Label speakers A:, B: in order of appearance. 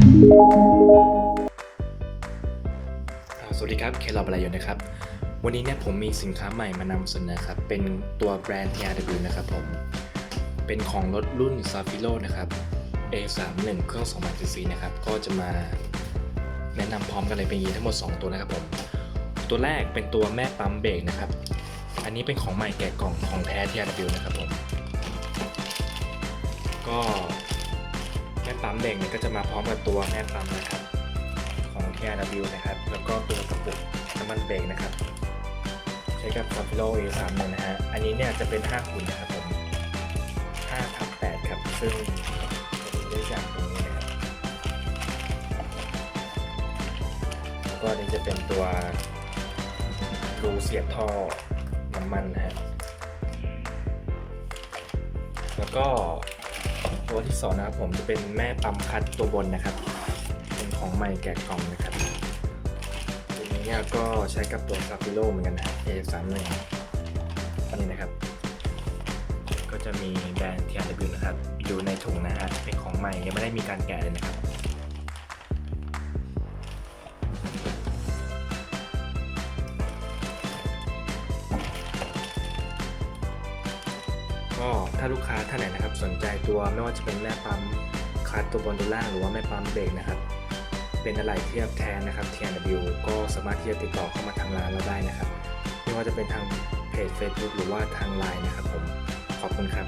A: สวัสดีครับ เคลอบอะไรอยู่นะครับ วันนี้เนี่ยผมมีสินค้าใหม่มานำเสนอครับ เป็นตัวแบรนด์ TRW นะครับผม เป็นของรถรุ่น s a f i r o นะครับ A31 เครื่อง2 0 0 cc นะครับ ก็จะมาแนะนำพร้อมกันเลยเป็นยีทั้งหมด 2 ตัวนะครับผม ตัวแรกเป็นตัวแม่ปั๊มเบรกนะครับ อันนี้เป็นของใหม่แกะกล่องของแท้ TRW นะครับผม ก็ ปั๊มเบรกเนี่ยก็จะมาพร้อมกับตัวแม่ปั๊มนะครับของ TRW นะครับ แล้วก็ตัวกระปุกน้ำมันเบรกนะครับ ใช้กับ s a f i r o A31 นะฮะอันนี้เนี่ยจะเป็น5หุ่นนะครับผม5ทับ8ครับ ซึ่งดูได้จากตรงนี้นะครับแล้วก็อันนี้จะเป็นตัวรูเสียบท่อน้ำมันนะฮะแล้วก็ ตัวที่สองนะครับผมจะเป็นแม่ปั๊มคัดตัวบนนะครับ เป็นของใหม่แกะกล่องนะครับตัวนี้เนี่ยก็ใช้กับตัวซาฟิโลเหมือนกันนะ A31 อันนี้นะครับ ก็จะมีแบรนด์ TRW นะครับ อยู่ในถุงนะฮะเป็นของใหม่ยังไม่ได้มีการแกะเลยนะครับ ถ้าลูกค้าท่านไหนนะครับสนใจตัวไม่ว่าจะเป็นแม่ปั๊มคัสตัวบนตัวล่างหรือว่าแม่ปั๊มเบรกนะครับ เป็นอะไรเทียบแทนนะครับ TNW ก็สามารถที่จะติดต่อเข้ามาทางร้านเราได้นะครับ ไม่ว่าจะเป็นทางเพจ Facebook หรือว่าทางไลน์นะครับผมขอบคุณครับ